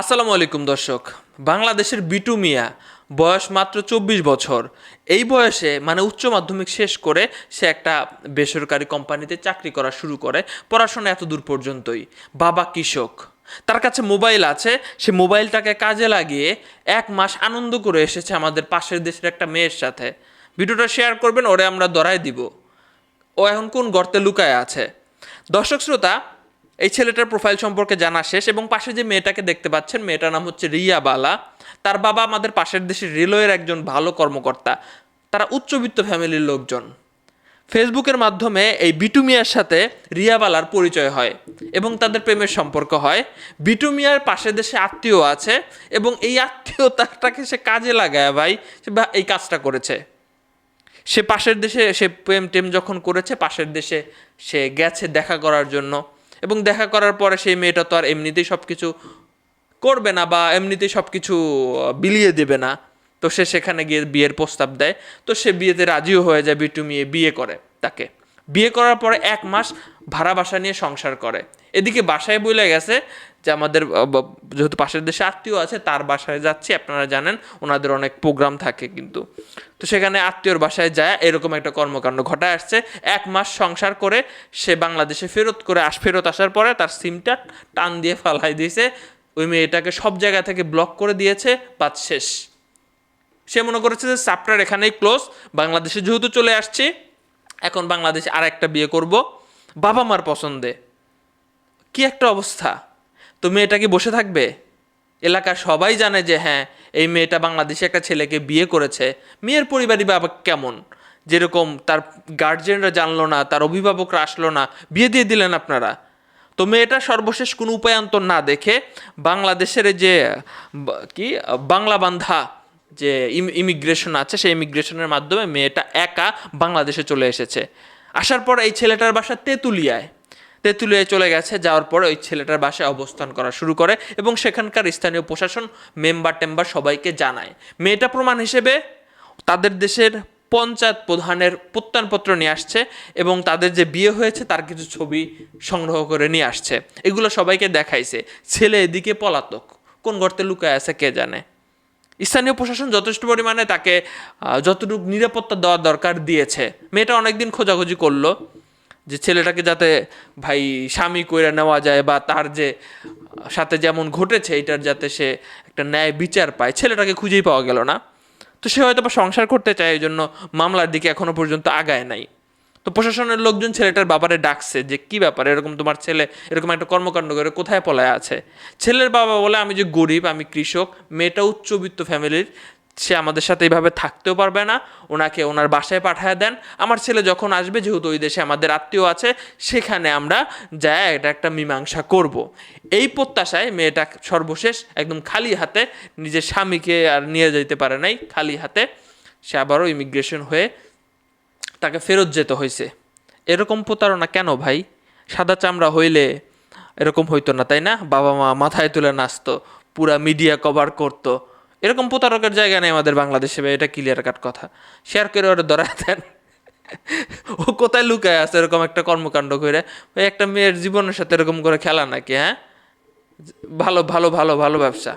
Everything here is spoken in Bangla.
আসসালামু আলাইকুম দর্শক। বাংলাদেশের বিটু মিয়া, বয়স মাত্র চব্বিশ বছর। এই বয়সে মানে উচ্চ মাধ্যমিক শেষ করে সে একটা বেসরকারি কোম্পানিতে চাকরি করা শুরু করে, পড়াশোনা এত দূর পর্যন্তই। বাবা কৃষক। তার কাছে মোবাইল আছে, সে মোবাইলটাকে কাজে লাগিয়ে এক মাস আনন্দ করে এসেছে আমাদের পাশের দেশের একটা মেয়ের সাথে। ভিডিওটা শেয়ার করবেন, ওরে আমরা দরাই দিব। ও এখন কোন গর্তে লুকায় আছে? দর্শক শ্রোতা এই ছেলেটার প্রোফাইল সম্পর্কে জানা শেষ এবং পাশে যে মেয়েটাকে দেখতে পাচ্ছেন, মেয়েটার নাম হচ্ছে রিয়া বালা। তার বাবা আমাদের পাশের দেশের রেলওয়ের একজন ভালো কর্মকর্তা। তারা উচ্চবিত্ত ফ্যামিলির লোকজন। ফেসবুকের মাধ্যমে এই বিটু মিয়ার সাথে রিয়াবালার পরিচয় হয় এবং তাদের প্রেমের সম্পর্ক হয়। বিটু মিয়ার পাশের দেশে আত্মীয় আছে এবং এই আত্মীয়তাটাকে সে কাজে লাগায় ভাই, সে এই কাজটা করেছে। সে পাশের দেশে, সে প্রেম টেম যখন করেছে, পাশের দেশে সে গেছে দেখা করার জন্য। এবং দেখা করার পরে সেই মেয়েটা তো আর এমনিতেই সব কিছু করবে না বা এমনিতেই সব কিছু বিলিয়ে দেবে না। তো সে সেখানে গিয়ে বিয়ের প্রস্তাব দেয়। তো সে বিয়েতে রাজিও হয়ে যায় বিটু মেয়ে বিয়ে করে তাকে। বিয়ে করার পরে এক মাস ভাড়া বাসা নিয়ে সংসার করে। এদিকে বাসায় বলে গেছে যে আমাদের যেহেতু পাশের দেশে আত্মীয় আছে, তার বাসায় যাচ্ছি, আপনারা জানেন, ওনাদের অনেক প্রোগ্রাম থাকে কিন্তু। তো সেখানে আত্মীয়র বাসায় যায়, এরকম একটা কর্মকাণ্ড ঘটায় আসছে। এক মাস সংসার করে সে বাংলাদেশে ফেরত করে আস, ফেরত আসার পরে তার সিমটা টান দিয়ে ফালাই দিয়েছে। ওই মেয়েটাকে সব জায়গা থেকে ব্লক করে দিয়েছে, বাদ শেষ। সে মনে করেছে যে চ্যাপ্টার এখানেই ক্লোজ বাংলাদেশে যেহেতু চলে আসছি এখন বাংলাদেশে আর একটা বিয়ে করব। বাবা মার পছন্দে। কি একটা অবস্থা। তো মেয়েটা কি বসে থাকবে? এলাকার সবাই জানে যে হ্যাঁ এই মেয়েটা বাংলাদেশে একটা ছেলেকে বিয়ে করেছে। মেয়ের পরিবারই বাবা কেমন? যেরকম তার গার্জেনরা জানলো না, তার অভিভাবকরা আসলো না, বিয়ে দিয়ে দিলেন আপনারা। তো মেয়েটা সর্বশেষ কোনো উপায়ান্তর না দেখে বাংলাদেশের যে কি বাংলা বান্ধা যে ইমিগ্রেশন আছে, সেই ইমিগ্রেশনের মাধ্যমে মেয়েটা একা বাংলাদেশে চলে এসেছে। আসার পর এই ছেলেটার বাসা তেঁতুলিয়ায়। তেঁতুলিয়ায় চলে গেছে, যাওয়ার পরে ওই ছেলেটার বাসায় অবস্থান করা শুরু করে এবং সেখানকার স্থানীয় প্রশাসন, মেম্বার টেম্বার সবাইকে জানায়। মেয়েটা প্রমাণ হিসেবে তাদের দেশের পঞ্চায়েত প্রধানের প্রত্যয়নপত্র নিয়ে আসছে এবং তাদের যে বিয়ে হয়েছে তার কিছু ছবি সংগ্রহ করে নিয়ে আসছে। এগুলো সবাইকে দেখাইছে। ছেলে এদিকে পলাতক। কোন গর্তে লুকায় আছে কে জানে? স্থানীয় প্রশাসন যথেষ্ট পরিমাণে তাকে যতটুকু নিরাপত্তা দেওয়ার দরকার দিয়েছে। মেয়েটা অনেকদিন খোঁজাখুঁজি করল যে ছেলেটাকে যাতে ভাই স্বামী কইরা নেওয়া যায় বা তার যে, সাথে যেমন ঘটেছে এটার যাতে সে একটা ন্যায় বিচার পায়, ছেলেটাকে খুঁজেই পাওয়া গেল না। তো সে হয়তো বা সংসার করতে চায় এই জন্য মামলার দিকে এখনও পর্যন্ত আগায় নাই। তো প্রশাসনের লোকজন ছেলেটার বাবারে ডাকছে যে, কি ব্যাপার? এরকম তোমার ছেলে, এরকম একটা কর্মকাণ্ড করে কোথায় পলায় আছে? ছেলের বাবা বলে, আমি যে গরিব, আমি কৃষক, মেয়েটা উচ্চবিত্ত ফ্যামিলির, সে আমাদের সাথে এইভাবে থাকতেও পারবে না, ওনাকে ওনার বাসায় পাঠায় দেন। আমার ছেলে যখন আসবে, যেহেতু ওই দেশে আমাদের আত্মীয় আছে, সেখানে আমরা যায় এটা একটা মীমাংসা করব। এই প্রত্যাশায় মেয়েটা সর্বশেষ একদম খালি হাতে নিজের স্বামীকে আর নিয়ে যেতে পারে নাই, খালি হাতে। সে আবারও ইমিগ্রেশন হয়ে তাকে ফেরত যেতে হয়েছে এরকম প্রতারণা কেন ভাই? সাদা চামড়া হইলে এরকম হইতো না, তাই না? বাবা মা মাথায় তুলে নাচতো, পুরা মিডিয়া কভার করতো। এরকম প্রতারকের জায়গা নেই আমাদের বাংলাদেশে এটা ক্লিয়ার কাট কথা। শেয়ার করে ওরা ধরায় দেন। ও কোথায় লুকায় আছে এরকম একটা কর্মকাণ্ড করে? ওই একটা মেয়ের জীবনের সাথে এরকম করে খেলা নাকি হ্যাঁ? ভালো ভালো ভালো ভালো ব্যবসা।